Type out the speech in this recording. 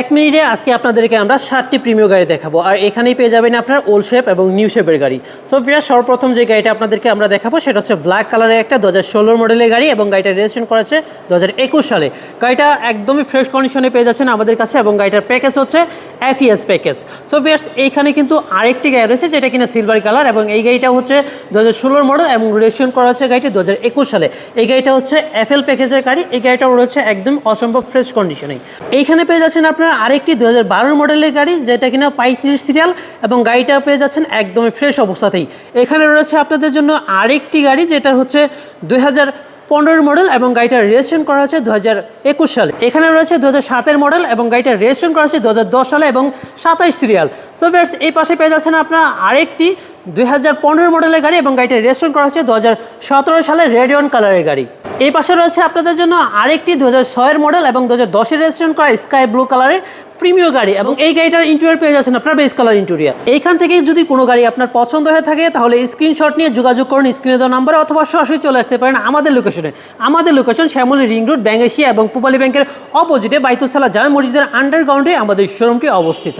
এক মিনিটে আজকে আপনাদেরকে আমরা ষাটটি প্রিমিয় গাড়ি দেখাবো। আর এখানেই পেয়ে যাবেন আপনার ওল্ড শেপ এবং নিউ শেপের গাড়ি। সো ফিরাজ সর্বপ্রথম যে গাড়িটা আপনাদেরকে আমরা দেখাবো সেটা হচ্ছে ব্ল্যাক কালারের একটা দু হাজার ষোলোর মডেলের গাড়ি এবং গাড়িটা রেজিস্ট্রেশন করেছে দু হাজার একুশ সালে। গাড়িটা একদমই ফ্রেশ কন্ডিশনে পেয়ে যাচ্ছেন আমাদের কাছে এবং গাড়িটার প্যাকেজ হচ্ছে এফইএস প্যাকেজ সো ফিয়ার্স এইখানে কিন্তু আরেকটি গাড়ি রয়েছে যেটা কিনা সিলভার কালার এবং এই গাড়িটা হচ্ছে দু হাজার ষোলোর মডেল এবং রেজিস্ট্রেশন করা হচ্ছে গাড়িটি দু হাজার একুশ সালে। এই গাড়িটা হচ্ছে এফএল প্যাকেজের গাড়ি। এই গাড়িটাও রয়েছে একদম অসম্ভব ফ্রেশ কন্ডিশনে এইখানে পেয়ে যাচ্ছেন আপনারা আরেকটি দু হাজার মডেলের গাড়ি, যেটা কিনা পঁয়ত্রিশ সিরিয়াল এবং গাড়িটা পেয়ে যাচ্ছেন একদমই ফ্রেশ অবস্থাতেই। এখানে রয়েছে আপনাদের জন্য আরেকটি গাড়ি, যেটা হচ্ছে দুই হাজার পনেরোর মডেল এবং গাড়িটা রেজিস্ট্রেশন করা হয়েছে দু একুশ সালে। এখানে রয়েছে দু হাজার সাতের মডেল এবং গাড়িটা রেজিস্ট্রেশন করা হয়েছে দু হাজার দশ সালে এবং সাতাইশ সিরিয়াল। সো ভিউয়ার্স এই পাশে পেয়ে যাচ্ছেন আপনারা আরেকটি দুই হাজার পনেরো মডেলের গাড়ি এবং গাড়িটা রেজিস্ট্রেশন করা হয়েছে দু হাজার সতেরো সালে রেড ওয়ান কালারের গাড়ি। এই পাশে রয়েছে আপনাদের জন্য আরেকটি দু হাজার ছয়ের মডেল এবং দু হাজার দশের রেজিস্ট্রেশন করা স্কাই ব্লু কালারের প্রিমিয় গাড়ি এবং এই গাড়িটার ইন্টেরিয়র পেয়ে যাচ্ছেন আপনার বেস কালার ইন্টেরিয়র এইখান থেকেই যদি কোনো গাড়ি আপনার পছন্দ হয়ে থাকে, তাহলে স্ক্রিনশট নিয়ে যোগাযোগ করুন স্ক্রিনে দেওয়া নাম্বারে অথবা সরাসরি চলে আসতে পারেন আমাদের লোকেশনে আমাদের location Shyamoli ring road Bank Asia এবং পূবালী ব্যাংকের অপোজিটে বাইতুসালা জামে মসজিদের আন্ডারগ্রাউন্ডে আমাদের শোরুমটি অবস্থিত।